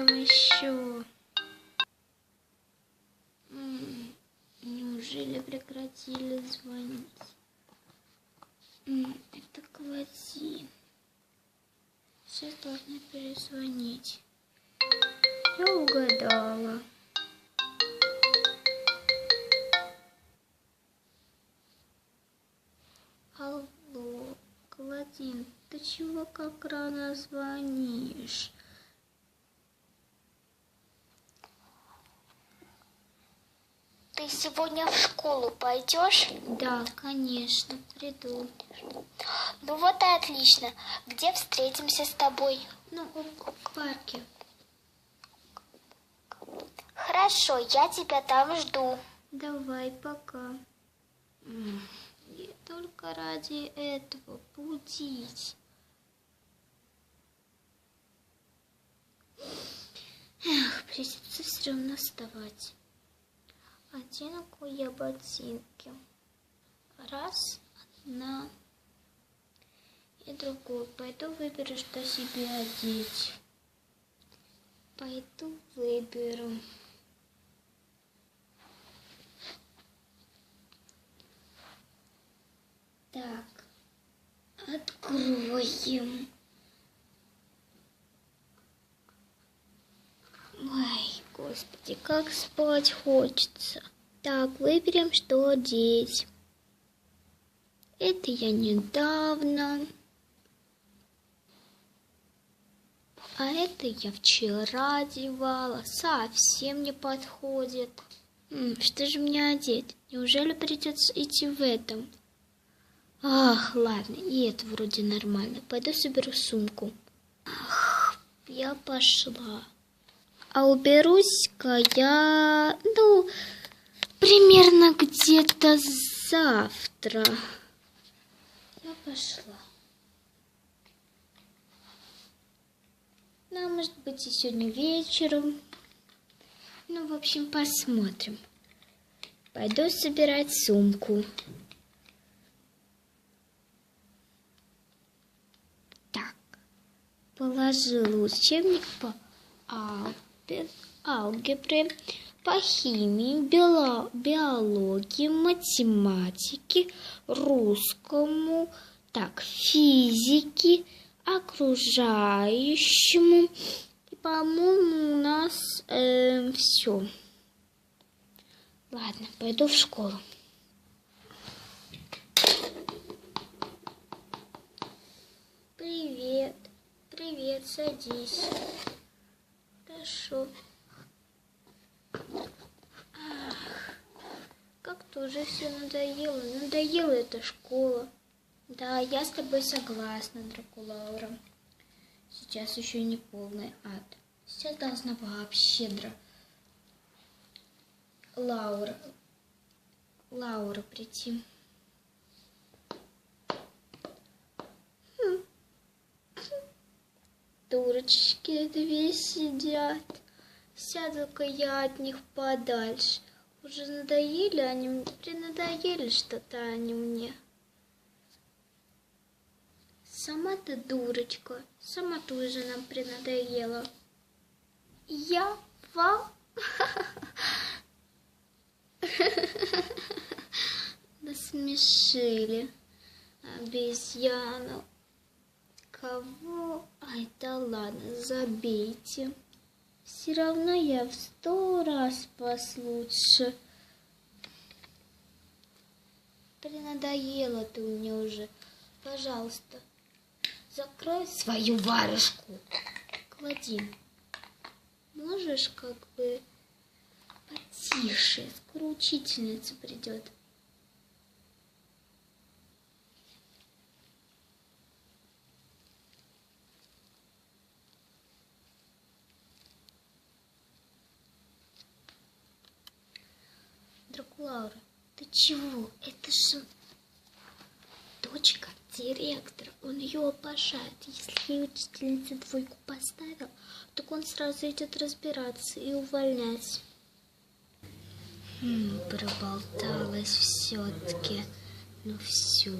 еще? М, Неужели прекратили звонить? Это клади. Сейчас должны перезвонить. Я угадала. Алло, Клодин, ты чего как рано звонишь? Ты сегодня в школу пойдешь? Да, конечно, приду. Ну вот и отлично. Где встретимся с тобой? Ну, в парке. Хорошо, я тебя там жду. Давай, пока. И только ради этого будить. Эх, придется все равно вставать. Я ботинки. Раз, одна и другую. Пойду выберу, что себе одеть. Пойду выберу. Так, откроем. Господи, как спать хочется. Так, выберем, что одеть. Это я недавно. А это я вчера одевала. Совсем не подходит. Что же мне одеть? Неужели придется идти в этом? Ах, ладно, и это вроде нормально. Пойду соберу сумку. Ах, я пошла. А уберусь-ка я, ну, примерно где-то завтра. Я пошла. Ну, а может быть, и сегодня вечером. Ну, в общем, посмотрим. Пойду собирать сумку. Так, положила учебник по алгебре, алгебре по химии, био- биологии, математике, русскому, так, физике, окружающему. И, по-моему, у нас все. Ладно, пойду в школу. Привет. Привет, садись. Хорошо. Ах, Как-то уже все надоело. Надоела эта школа. Да, я с тобой согласна, Дракулаура. Сейчас еще не полный ад. Сейчас должна вообще Дра... Лаура... Лаура прийти. Дурочки две сидят. Сяду-ка я от них подальше. Уже надоели они мне, принадоели что-то они мне. Сама ты дурочка, сама ты уже нам принадоела. Я вам? Насмешили обезьяну. Кого? Ай, да ладно, забейте. Все равно я в сто раз вас лучше. Принадоела ты мне уже. Пожалуйста, закрой свою варежку. Клади. Можешь как бы потише, скоро учительница придет. Дракулаура, ты чего? Это же дочка директора. Он ее обожает. Если ей учительница двойку поставила, так он сразу идет разбираться и увольнять. М, проболталась все-таки. Ну все.